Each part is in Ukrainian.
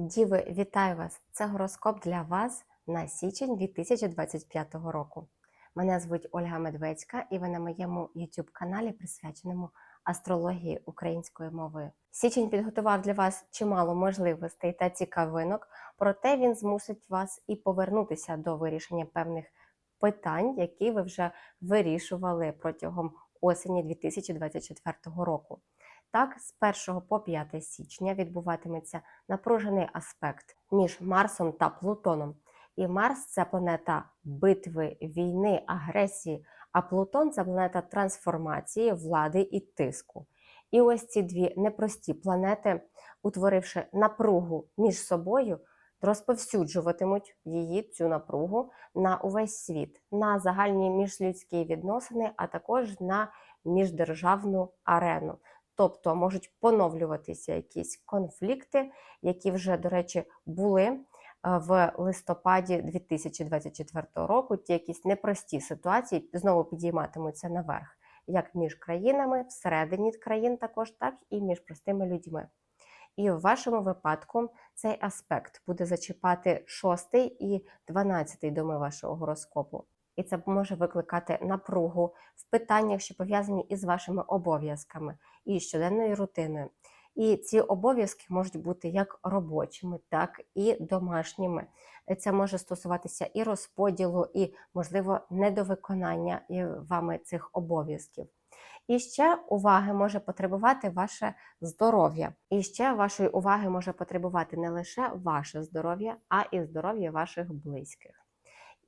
Діви, вітаю вас! Це гороскоп для вас на січень 2025 року. Мене звуть Ольга Медведська, і ви на моєму YouTube каналі, присвяченому астрології українською мовою. Січень підготував для вас чимало можливостей та цікавинок, проте він змусить вас і повернутися до вирішення певних питань, які ви вже вирішували протягом осені 2024 року. Так, з 1 по 5 січня відбуватиметься напружений аспект між Марсом та Плутоном. І Марс це планета битви, війни, агресії, а Плутон це планета трансформації, влади і тиску. І ось ці дві непрості планети, утворивши напругу між собою, розповсюджуватимуть її цю напругу на увесь світ, на загальні міжлюдські відносини, а також на міждержавну арену. Тобто можуть поновлюватися якісь конфлікти, які вже, до речі, були е, в листопаді 2024 року. Ті якісь непрості ситуації знову підійматимуться наверх, як між країнами, всередині країн також, так і між простими людьми. І в вашому випадку цей аспект буде зачіпати 6 і 12 доми вашого гороскопу. І це може викликати напругу в питаннях, що пов'язані із вашими обов'язками і щоденною рутиною. І ці обов'язки можуть бути як робочими, так і домашніми. Це може стосуватися і розподілу, і, можливо, недовиконання вами цих обов'язків. І ще уваги може потребувати ваше здоров'я. І ще вашої уваги може потребувати не лише ваше здоров'я, а і здоров'я ваших близьких.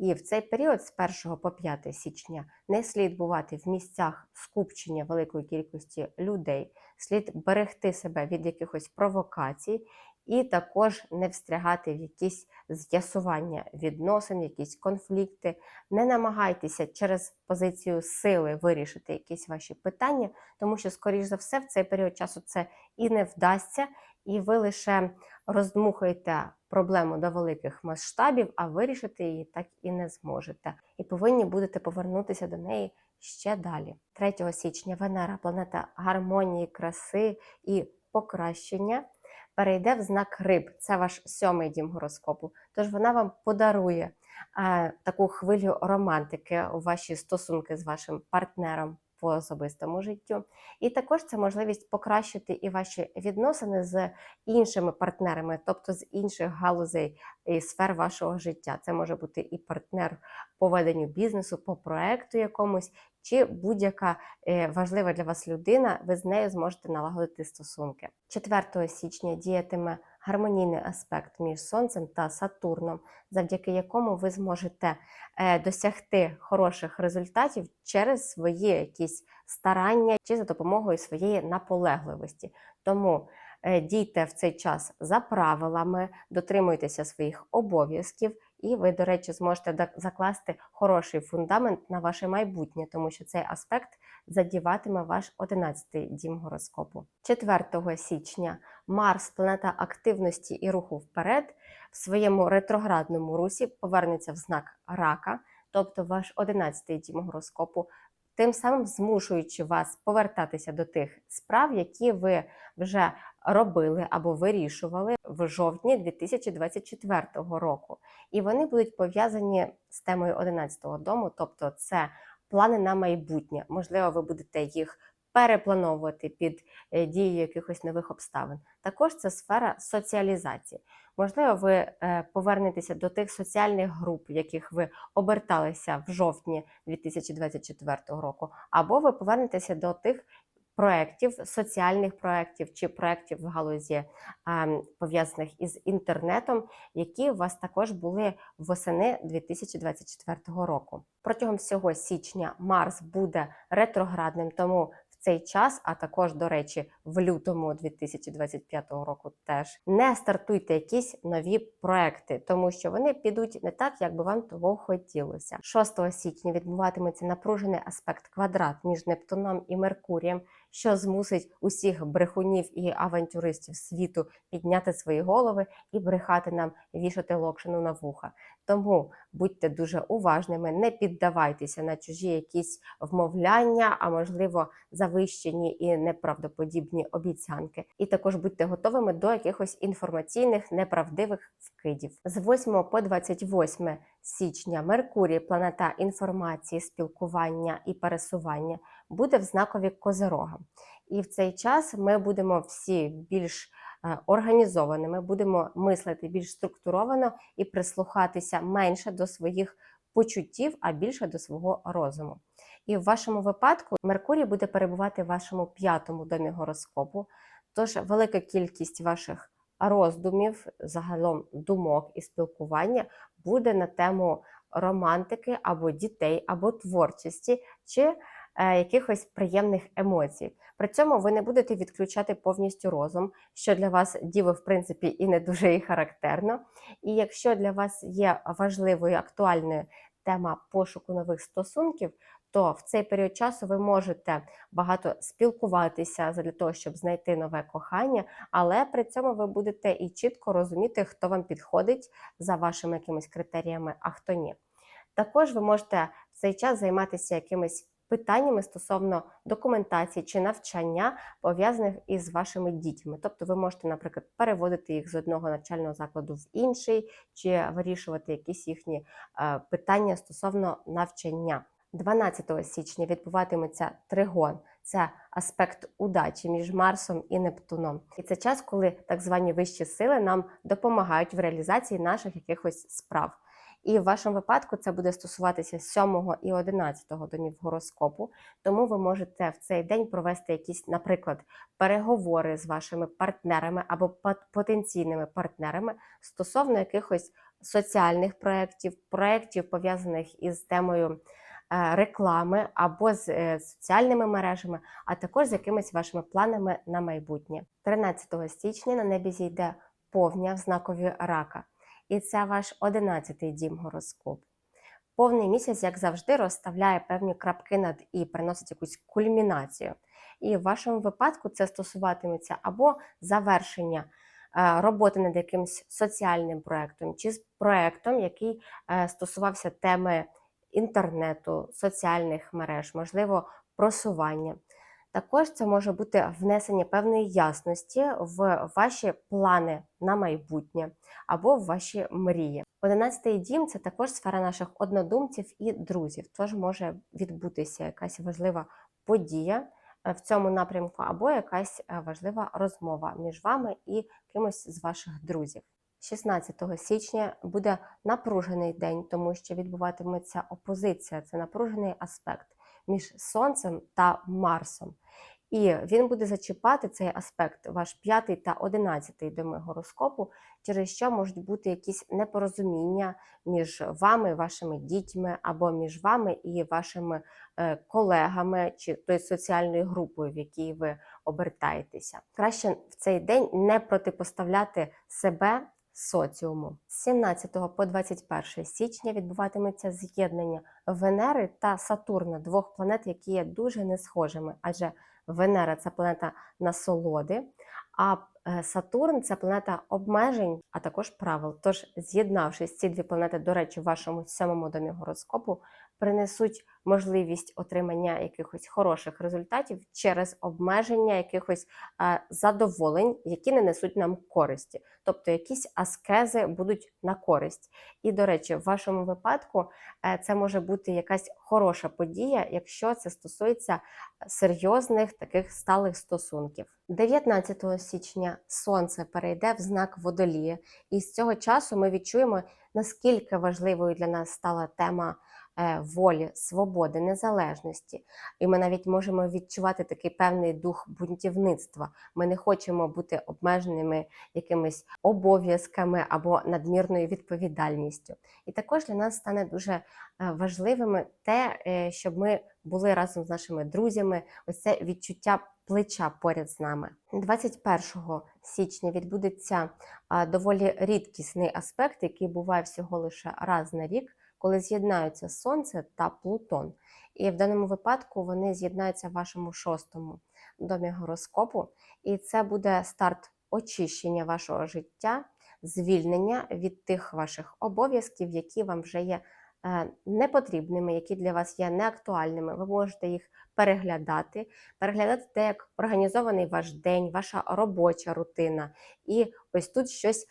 І в цей період з 1 по 5 січня не слід бувати в місцях скупчення великої кількості людей, слід берегти себе від якихось провокацій, і також не встрягати в якісь з'ясування відносин, якісь конфлікти. Не намагайтеся через позицію сили вирішити якісь ваші питання, тому що, скоріш за все, в цей період часу це і не вдасться, і ви лише роздмухаєте проблему до великих масштабів, а вирішити її так і не зможете. І повинні будете повернутися до неї ще далі. 3 січня Венера, планета гармонії, краси і покращення. Перейде в знак риб, це ваш сьомий дім гороскопу. Тож вона вам подарує е, таку хвилю романтики у ваші стосунки з вашим партнером по особистому життю. І також це можливість покращити і ваші відносини з іншими партнерами, тобто з інших галузей і сфер вашого життя. Це може бути і партнер по веденню бізнесу, по проекту якомусь, чи будь-яка е, важлива для вас людина, ви з нею зможете налагодити стосунки. 4 січня діятиме гармонійний аспект між Сонцем та Сатурном, завдяки якому ви зможете е, досягти хороших результатів через свої якісь старання чи за допомогою своєї наполегливості. Тому е, дійте в цей час за правилами, дотримуйтеся своїх обов'язків. І ви, до речі, зможете закласти хороший фундамент на ваше майбутнє, тому що цей аспект задіватиме ваш 11-й дім гороскопу. 4 січня Марс, планета активності і руху вперед, в своєму ретроградному русі повернеться в знак рака, тобто ваш 11-й дім гороскопу. Тим самим змушуючи вас повертатися до тих справ, які ви вже робили або вирішували в жовтні 2024 року. І вони будуть пов'язані з темою 11-го дому, тобто це плани на майбутнє. Можливо, ви будете їх переплановувати під е, дією якихось нових обставин. Також це сфера соціалізації. Можливо, ви е, повернетеся до тих соціальних груп, в яких ви оберталися в жовтні 2024 року, або ви повернетеся до тих проєктів, соціальних проєктів чи проєктів в галузі пов'язаних із інтернетом, які у вас також були восени 2024 року. Протягом всього січня Марс буде ретроградним, тому цей час, а також, до речі, в лютому 2025 року теж не стартуйте якісь нові проекти, тому що вони підуть не так, як би вам того хотілося. 6 січня відбуватиметься напружений аспект квадрат між Нептуном і Меркурієм, що змусить усіх брехунів і авантюристів світу підняти свої голови і брехати нам, вішати локшину на вуха. Тому будьте дуже уважними, не піддавайтеся на чужі якісь вмовляння, а можливо завищені і неправдоподібні обіцянки. І також будьте готовими до якихось інформаційних неправдивих вкидів. З 8 по 28 січня Меркурій, планета інформації, спілкування і пересування, буде в знакові Козирога. І в цей час ми будемо всі більш е, організованими, будемо мислити більш структуровано і прислухатися менше до своїх почуттів, а більше до свого розуму. І в вашому випадку Меркурій буде перебувати в вашому п'ятому домі гороскопу. Тож велика кількість ваших роздумів, загалом думок і спілкування буде на тему романтики або дітей, або творчості, чи якихось приємних емоцій. При цьому ви не будете відключати повністю розум, що для вас діви, в принципі, і не дуже і характерно. І якщо для вас є важливою актуальною тема пошуку нових стосунків, то в цей період часу ви можете багато спілкуватися для того, щоб знайти нове кохання, але при цьому ви будете і чітко розуміти, хто вам підходить за вашими якимись критеріями, а хто ні. Також ви можете в цей час займатися якимись питаннями стосовно документації чи навчання, пов'язаних із вашими дітьми. Тобто ви можете, наприклад, переводити їх з одного навчального закладу в інший, чи вирішувати якісь їхні е, питання стосовно навчання. 12 січня відбуватиметься тригон. Це аспект удачі між Марсом і Нептуном. І це час, коли так звані вищі сили нам допомагають в реалізації наших якихось справ. І в вашому випадку це буде стосуватися 7 і 11 домів гороскопу. Тому ви можете в цей день провести якісь, наприклад, переговори з вашими партнерами або потенційними партнерами стосовно якихось соціальних проєктів, проєктів пов'язаних із темою. Е, реклами або з е, соціальними мережами, а також з якимись вашими планами на майбутнє. 13 січня на небі зійде повня в знакові рака, і це ваш 11-й дім гороскопу. Повний місяць, як завжди, розставляє певні крапки над і приносить якусь кульмінацію. І в вашому випадку це стосуватиметься або завершення е, роботи над якимось соціальним проєктом, чи з проєктом, який стосувався теми інтернету, соціальних мереж, можливо, просування. Також це може бути внесення певної ясності в ваші плани на майбутнє або в ваші мрії. Одинадцятий дім це також сфера наших однодумців і друзів. Тож може відбутися якась важлива подія е, в цьому напрямку, або якась е, важлива розмова між вами і кимось з ваших друзів. 16 січня буде напружений день, тому що відбуватиметься опозиція. Це напружений аспект між Сонцем та Марсом. І він буде зачіпати цей аспект, ваш п'ятий та одинадцятий доми гороскопу, через що можуть бути якісь непорозуміння між вами, вашими дітьми, або між вами і вашими е, колегами чи тою соціальною групою, в якій ви обертаєтеся. Краще в цей день не протипоставляти себе соціуму. З 17 по 21 січня відбуватиметься з'єднання Венери та Сатурна, двох планет, які є дуже не схожими, адже Венера це планета насолоди, а е, Сатурн це планета обмежень, а також правил. Тож, з'єднавшись ці дві планети, до речі, в вашому сьомому домі гороскопу, принесуть можливість отримання якихось хороших результатів через обмеження якихось задоволень, які не несуть нам користі, тобто якісь аскези будуть на користь. І, до речі, в вашому випадку е, це може бути якась хороша подія, якщо це стосується серйозних таких сталих стосунків. 19 січня сонце перейде в знак водолія, і з цього часу ми відчуємо, наскільки важливою для нас стала тема. Е, волі, свободи, незалежності. І ми навіть можемо відчувати такий певний дух бунтівництва. Ми не хочемо бути обмеженими якимись обов'язками або надмірною відповідальністю. І також для нас стане дуже е, важливим те, е, щоб ми були разом з нашими друзями. Ось це відчуття. Плеча поряд з нами 21 січня відбудеться доволі рідкісний аспект, який буває всього лише раз на рік коли з'єднаються Сонце та Плутон. І в даному випадку вони з'єднаються в вашому шостому домі гороскопу, і це буде старт очищення вашого життя, звільнення від тих ваших обов'язків, які вам вже є е, непотрібними, які для вас є неактуальними. Ви можете їх переглядати, переглядати те, як організований ваш день, ваша робоча рутина, і ось тут щось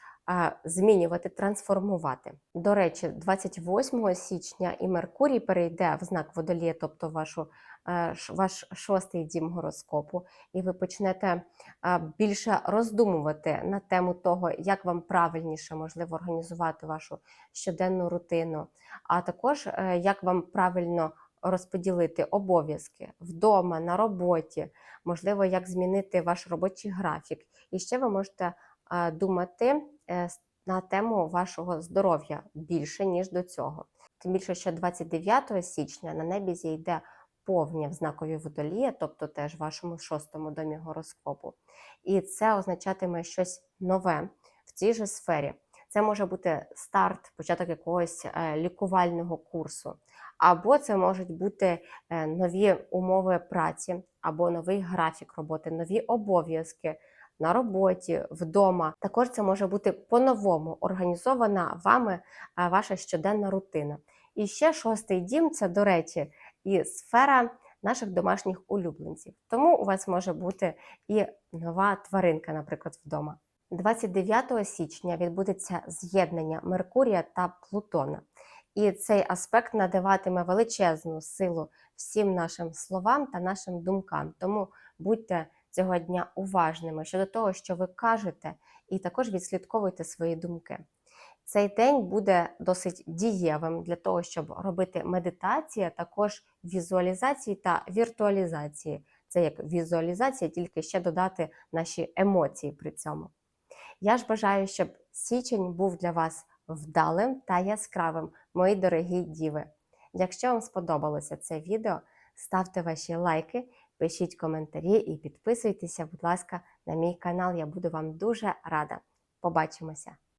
змінювати, трансформувати. До речі, 28 січня і Меркурій перейде в знак водолія, тобто вашу, е, ваш шостий дім гороскопу, і ви почнете більше роздумувати на тему того, як вам правильніше можливо організувати вашу щоденну рутину, а також е, як вам правильно розподілити обов'язки вдома, на роботі, можливо, як змінити ваш робочий графік. І ще ви можете думати на тему вашого здоров'я більше, ніж до цього. Тим більше, що 29 січня на небі зійде повня в знакові водолія, тобто теж вашому шостому домі гороскопу. І це означатиме щось нове в цій же сфері. Це може бути старт, початок якогось е, лікувального курсу, або це можуть бути е, нові умови праці, або новий графік роботи, нові обов'язки на роботі, вдома. Також це може бути по-новому організована вами е, ваша щоденна рутина. І ще шостий дім це, до речі, і сфера наших домашніх улюбленців. Тому у вас може бути і нова тваринка, наприклад, вдома. 29 січня відбудеться з'єднання Меркурія та Плутона. І цей аспект надаватиме величезну силу всім нашим словам та нашим думкам. Тому будьте цього дня уважними щодо того, що ви кажете, і також відслідковуйте свої думки. Цей день буде досить дієвим для того, щоб робити медитації, також візуалізації та віртуалізації. Це як візуалізація, тільки ще додати наші емоції при цьому. Я ж бажаю, щоб січень був для вас вдалим та яскравим, мої дорогі діви. Якщо вам сподобалося це відео, ставте ваші лайки, пишіть коментарі і підписуйтеся, будь ласка, на мій канал. Я буду вам дуже рада. Побачимося!